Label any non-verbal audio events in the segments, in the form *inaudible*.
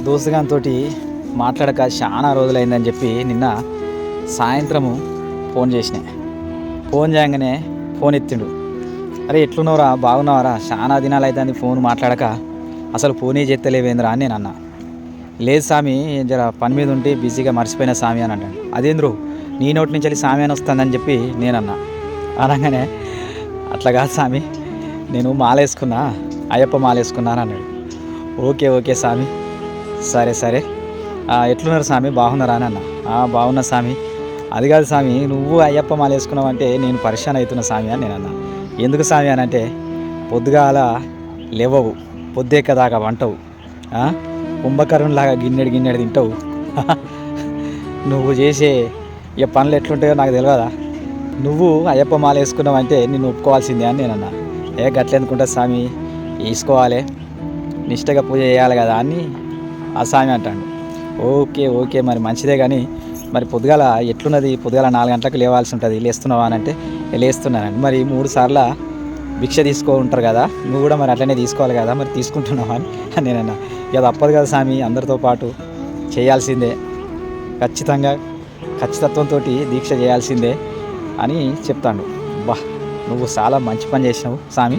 దోస్తుగానితో మాట్లాడక చాలా రోజులైందని చెప్పి నిన్న సాయంత్రము ఫోన్ చేసిన. ఫోన్ చేయగానే ఫోన్ ఎత్తిండు. అరే ఎట్లున్నావురా? బాగున్నావరా? చాలా దినాలు అవుతుంది ఫోన్ మాట్లాడక. అసలు ఫోనే చేస్తలేవేంద్రా అని నేను అన్నా. లేదు స్వామి జర పని మీద ఉంటే బిజీగా మర్చిపోయిన స్వామి అని అంటాను అదేంద్రు? నీ నోటి నుంచి వెళ్ళి స్వామి అని వస్తుందని చెప్పి నేను అనగానే అట్లా కాదు స్వామి నేను మాలేసుకున్నా అయ్యప్ప మాలేసుకున్నాను అన్నాడు. ఓకే ఓకే స్వామి సరే సరే. ఎట్లున్నారు స్వామి? బాగున్నారా అని అన్న బాగున్నా స్వామి. అది కాదు స్వామి నువ్వు అయ్యప్ప మాల వేసుకున్నావంటే నేను పరిశాన్ అవుతున్నా స్వామి అని నేను అన్నా. ఎందుకు స్వామి అని అంటే పొద్దుగాల లేవవు పొద్దేక దాకా వంటవు కుంభకరుణ్లాగా గిన్నెడు గిన్నెడు తింటావు. *laughs* నువ్వు చేసే ఇక పనులు ఎట్లుంటాయో నాకు తెలియదా నువ్వు అయ్యప్ప మాల వేసుకున్నావంటే నేను ఒప్పుకోవాల్సిందే అని నేను అన్నా. ఏ గట్లెందుకుంటా స్వామి? వేసుకోవాలి. నిష్టగా పూజ చేయాలి కదా అని ఆ స్వామి అంటాడు. ఓకే ఓకే మరి మంచిదే కానీ మరి పొద్దుగాల ఎట్లున్నది? పొద్దుగాల నాలుగు గంటలకు లేవాల్సి ఉంటుంది. లేస్తున్నావా అని అంటే లేస్తున్నానండి. మరి మూడు సార్ల భిక్ష తీసుకో ఉంటారు కదా నువ్వు కూడా మరి అట్లనే తీసుకోవాలి కదా మరి తీసుకుంటున్నావా అని నేనన్నా. ఇక తప్పదు కదా స్వామి అందరితో పాటు చేయాల్సిందే. ఖచ్చితంగా ఖచ్చితత్వంతో దీక్ష చేయాల్సిందే అని చెప్తాడు. బా నువ్వు చాలా మంచి పని చేసినావు స్వామి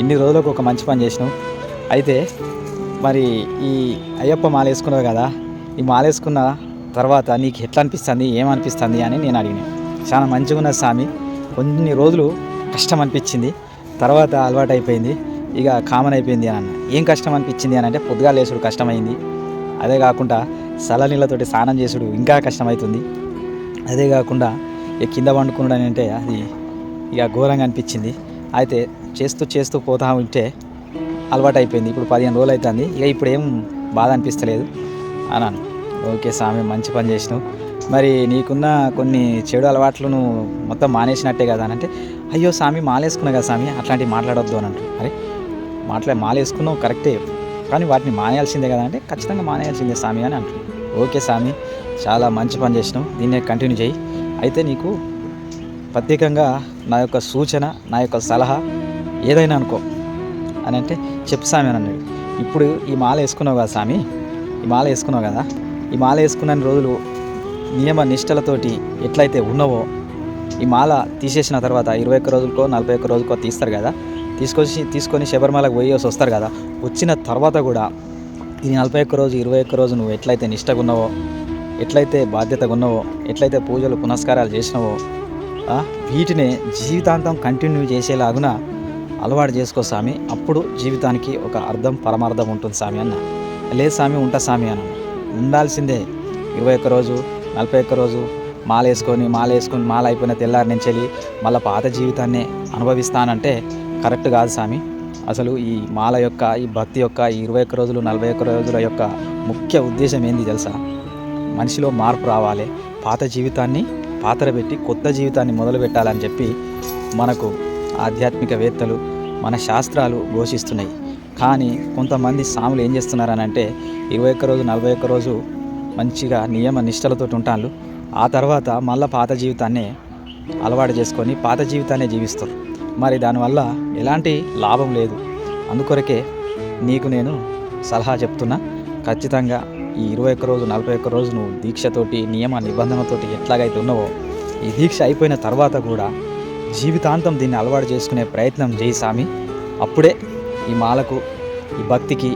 ఇన్ని రోజులకు ఒక మంచి పని చేసినావు. అయితే మరి ఈ అయ్యప్ప మాల వేసుకున్నావు కదా ఈ మాల వేసుకున్న తర్వాత నీకు ఎట్లా అనిపిస్తుంది ఏమనిపిస్తుంది అని నేను అడిగిన. చాలా మంచిగా ఉన్నది స్వామి. కొన్ని రోజులు కష్టం అనిపించింది తర్వాత అలవాటు అయిపోయింది ఇక కామన్ అయిపోయింది అని అన్న. ఏం కష్టం అనిపించింది అని అంటే పొద్దుగా లేసుడు కష్టమైంది. అదే కాకుండా చల్ల నీళ్ళతోటి స్నానం చేసుడు ఇంకా కష్టమవుతుంది అదే కాకుండా ఇక కింద పండుకున్నాడు అని అంటే అది ఇక ఘోరంగా అనిపించింది. అయితే చేస్తూ చేస్తూ పోతా ఉంటే అలవాటు అయిపోయింది ఇప్పుడు పదిహేను రోజులు అవుతుంది ఇక ఇప్పుడు ఏం బాధ అనిపిస్తలేదు అన్నాను. ఓకే స్వామి మంచి పని చేసినావు. మరి నీకున్న కొన్ని చెడు అలవాట్లు నువ్వు మొత్తం మానేసినట్టే కదా అని అంటే అయ్యో స్వామి మాలేసుకున్నా కదా స్వామి అట్లాంటివి మాట్లాడొద్దు అని అంటారు. అరే మాట్లా మాలేసుకున్నావు కరెక్టే. కానీ వాటిని మానేయాల్సిందే కదా అంటే ఖచ్చితంగా మానేయాల్సిందే స్వామి అని అంటారు. ఓకే స్వామి చాలా మంచి పని చేసినావు. దీన్నే కంటిన్యూ చేయి. అయితే నీకు ప్రత్యేకంగా నా యొక్క సూచన నా యొక్క సలహా ఏదైనా అనుకో. అని అంటే చెప్పు స్వామి అని అన్నాడు. ఇప్పుడు ఈ మాల వేసుకున్నావు కదా స్వామి? ఈ మాల వేసుకున్నావు కదా? ఈ మాల వేసుకున్న రోజులు నియమ నిష్టలతోటి ఎట్లయితే ఉన్నావో ఈ మాల తీసేసిన తర్వాత ఇరవై ఒక్క రోజులకో నలభై ఒక్క రోజులకో తీస్తారు కదా? తీసుకొచ్చి తీసుకొని శబరిమలకు పోయేసి వస్తారు కదా? వచ్చిన తర్వాత కూడా ఈ నలభై ఒక్క రోజు ఇరవై ఒక్క రోజు నువ్వు ఎట్లయితే నిష్టగా ఉన్నావో ఎట్లయితే బాధ్యతగా ఉన్నావో ఎట్లయితే పూజలు పునస్కారాలు చేసినావో వీటిని జీవితాంతం కంటిన్యూ చేసేలాగున అలవాటు చేసుకో స్వామి అప్పుడు జీవితానికి ఒక అర్థం పరమార్థం ఉంటుంది స్వామి అన్న. లేదు స్వామి ఉంటా స్వామి అన్న. ఉండాల్సిందే. ఇరవై ఒక్క రోజు నలభై ఒక్క రోజు మాల వేసుకొని మాల వేసుకొని మాల అయిపోయిన తెల్లారి నుంచి వెళ్ళి మళ్ళీ పాత జీవితాన్ని అనుభవిస్తానంటే కరెక్ట్ కాదు స్వామి అసలు ఈ మాల యొక్క ఈ భక్తి యొక్క ఈ ఇరవై ఒక్క రోజులు నలభై ఒక్క రోజుల యొక్క ముఖ్య ఉద్దేశం ఏంది తెలుసా? మనిషిలో మార్పు రావాలి. పాత జీవితాన్ని పాత్ర పెట్టి కొత్త జీవితాన్ని మొదలు పెట్టాలని చెప్పి మనకు ఆధ్యాత్మికవేత్తలు మన శాస్త్రాలు ఘోషిస్తున్నాయి. కానీ కొంతమంది సాములు ఏం చేస్తున్నారని అంటే ఇరవై ఒక్క రోజు నలభై ఒక్క రోజు మంచిగా నియమ నిష్టలతో ఉంటాను ఆ తర్వాత మళ్ళీ పాత జీవితాన్నే అలవాటు చేసుకొని పాత జీవితాన్ని జీవిస్తారు. మరి దానివల్ల ఎలాంటి లాభం లేదు. అందుకొరకే నీకు నేను సలహా చెప్తున్నా ఖచ్చితంగా ఈ ఇరవై ఒక్క రోజు నలభై ఒక్క రోజు నువ్వు దీక్షతోటి నియమ నిబంధనతోటి ఎట్లాగైతే ఉన్నావో ఈ దీక్ష అయిపోయిన తర్వాత కూడా జీవితాంతం దీన్ని అలవాటు చేసుకునే ప్రయత్నం చేయి స్వామి అప్పుడే ఈ మాలకు ఈ భక్తికి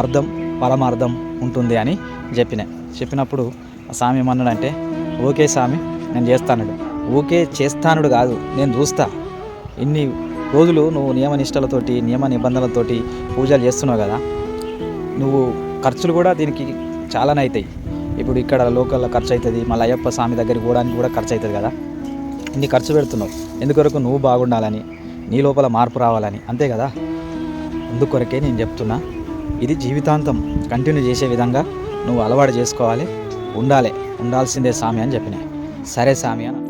అర్థం పరమార్థం ఉంటుంది అని చెప్పిన. చెప్పినప్పుడు ఆ స్వామి ఏమన్నాడంటే ఓకే స్వామి నేను చేస్తానుడు. ఓకే చేస్తానుడు కాదు నేను చూస్తా. ఇన్ని రోజులు నువ్వు నియమ నిష్టలతోటి నియమ నిబంధనలతోటి పూజలు చేస్తున్నావు కదా నువ్వు ఖర్చులు కూడా దీనికి చాలానే అవుతాయి. ఇప్పుడు ఇక్కడ లోకల్లో ఖర్చు అవుతుంది మళ్ళీ అయ్యప్ప స్వామి దగ్గరికి పోవడానికి కూడా ఖర్చు అవుతుంది కదా. ఇన్ని ఖర్చు పెడుతున్నావు. ఎందుకొరకు నువ్వు బాగుండాలని నీ లోపల మార్పు రావాలని. అంతే కదా? అందుకొరకే నేను చెప్తున్నా ఇది జీవితాంతం కంటిన్యూ చేసే విధంగా నువ్వు అలవాటు చేసుకోవాలి ఉండాలి. ఉండాల్సిందే సామి అని చెప్పినాయి సరే సామి అని